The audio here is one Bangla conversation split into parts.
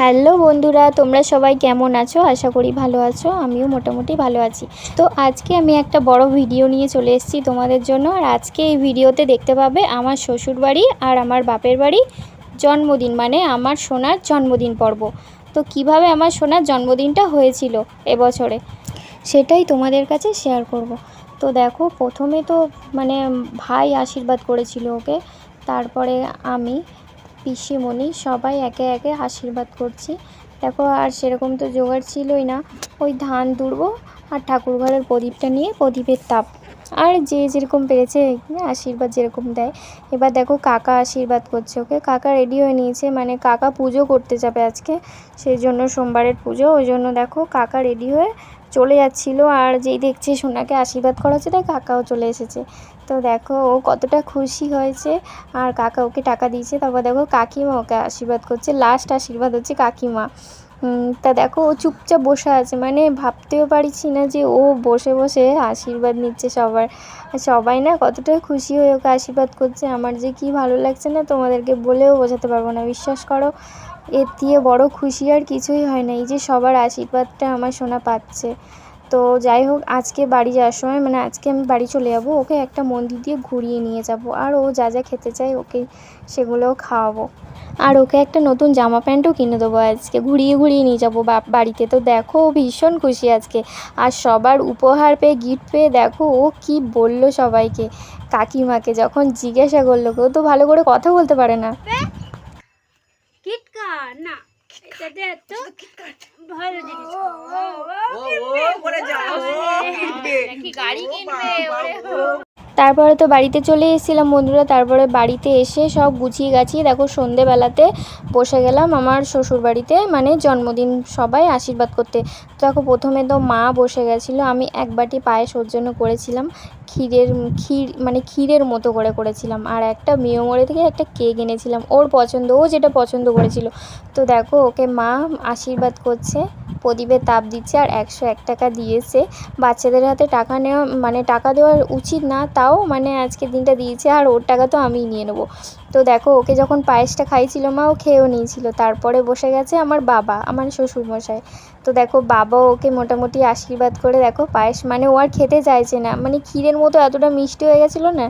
হ্যালো বন্ধুরা, তোমরা সবাই কেমন আছো? আশা করি ভালো আছো, আমিও মোটামুটি ভালো আছি। তো আজকে আমি একটা বড় ভিডিও নিয়ে চলে এসেছি তোমাদের জন্য। আর আজকে এই ভিডিওতে দেখতে পাবে আমার শ্বশুর বাড়ি আর আমার বাপের বাড়ি জন্মদিন মানে আমার সোনার জন্মদিন পর্ব। তো কীভাবে আমার সোনার জন্মদিনটা হয়েছিল এবছরে, সেটাই তোমাদের কাছে শেয়ার করব। তো দেখো, প্রথমে তো মানে ভাই আশীর্বাদ করেছিল ওকে, তারপরে আমি পিসিমণি সবাই একে একে আশীর্বাদ করছি। দেখো, আর সেরকম তো জোগাড় ছিলই না। ওই ধান তুলবো আর ঠাকুর ঘরের প্রদীপটা নিয়ে প্রদীপের তাপ। আর যে যেরকম পেরেছে আশীর্বাদ যেরকম দেয়। এবার দেখো কাকা আশীর্বাদ করছে ওকে। কাকা রেডি হয়ে নিয়েছে মানে কাকা পুজো করতে যাবে আজকে। সেই জন্য সোমবারের পুজো। ওই জন্য দেখো কাকা রেডি হয়ে চলে যাচ্ছিল। আর যেই দেখছে সোনাকে আশীর্বাদ করা হচ্ছে, তাই কাকাও চলে এসেছে। তো দেখো ও কতটা খুশি হয়েছে। আর কাকা ওকে টাকা দিয়েছে। তারপর দেখো কাকিমা ওকে আশীর্বাদ করছে। লাস্ট আশীর্বাদ হচ্ছে কাকিমা। তা দেখো, ও চুপচাপ বসে আছে। মানে ভাবতেও পারছি না যে ও বসে বসে আশীর্বাদ নিচ্ছে সবার। সবাই না কতটা খুশি হয়ে ওকে আশীর্বাদ করছে। আমার যে কি ভালো লাগছে না, তোমাদেরকে বলেও বোঝাতে পারব না। বিশ্বাস করো, এর দিয়ে বড় খুশি আর কিছুই হয় না। এই যে সবার আশীর্বাদটা আমার শোনা পাচ্ছে। তো যাই হোক, আজকে বাড়ি যাওয়ার সময় মানে আজকে আমি বাড়ি চলে যাব, ওকে একটা মন্দির দিয়ে ঘুরিয়ে নিয়ে যাব, আর ও যা যা খেতে চায় ওকে সেগুলোও খাওয়াবো। আর ওকে একটা নতুন জামা প্যান্টও কিনে দেবো আজকে, ঘুরিয়ে ঘুরিয়ে নিয়ে যাব। বাড়িতে তো দেখো, ও ভীষণ খুশি আজকে। আর সবার উপহার পেয়ে গিফট পেয়ে, দেখো, ও কি বলল সবাইকে। কাকিমাকে যখন জিজ্ঞাসা করল, কেউ তো ভালো করে কথা বলতে পারে না। কিটকাট এটাতে এত ভালো জিনিস ও ও করে যাও কি গাড়ি কিনবে ওরে তারপরে তো বাড়িতে চলে এসেছিলাম বন্ধুরা, তারপরে বাড়িতে এসে সব গুছিয়ে গাছিয়ে দেখো সন্ধেবেলাতে বসে গেলাম আমার শ্বশুর বাড়িতে মানে জন্মদিন সবাই আশীর্বাদ করতে। তো দেখো প্রথমে তো মা বসে গেছিল, আমি এক বাটি পায়েস ওর জন্য করেছিলাম, ক্ষীরের, ক্ষীর মানে ক্ষীরের মতো করে করেছিলাম। আর একটা মিয়মোড়ে থেকে একটা কেক এনেছিলাম, ওর পছন্দ, ও যেটা পছন্দ করেছিল। তো দেখো ওকে মা আশীর্বাদ করছে। প্রদীপে তাপ দিচ্ছে আর একশো এক টাকা দিয়েছে। বাচ্চাদের হাতে টাকা নেওয়া মানে টাকা দেওয়া উচিত না, তাও মানে আজকের দিনটা দিয়েছে আর ওর টাকা তো আমিই নিয়ে নেব। তো দেখো, ওকে যখন পায়েসটা খাইছিল মা, ও খেয়েও নিয়েছিল। তারপরে বসে গেছে আমার বাবা, আমার শ্বশুরমশাই। তো দেখো বাবা ওকে মোটামুটি আশীর্বাদ করে, দেখো, পায়েস মানে ও আর খেতে চাইছে না। মানে ক্ষীরের মতো এতটা মিষ্টি হয়ে গেছিল না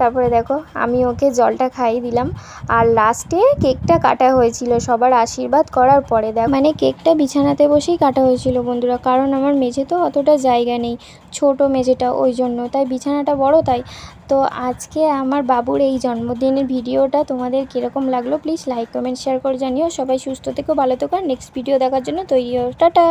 তারপরে দেখো, আমি ওকে জলটা খাইয়ে দিলাম। আর লাস্টে কেকটা কাটা হয়েছিল, সবার আশীর্বাদ করার পরে দেখ। মানে কেকটা বিছানাতে বসেই কাটা হয়েছিল বন্ধুরা, কারণ আমার মেঝে তো অতটা জায়গা নেই, ছোট মেঝেটা ওই জন্য, তাই বিছানাটা বড় তাই। তো আজকে আমার বাবুর এই জন্মদিনের ভিডিওটা তোমাদের কীরকম লাগল প্লিজ লাইক কমেন্ট শেয়ার করে জানিও। সবাই সুস্থ থেকো, ভালো থেকো নেক্সট ভিডিও দেখার জন্য তৈরি টাটা!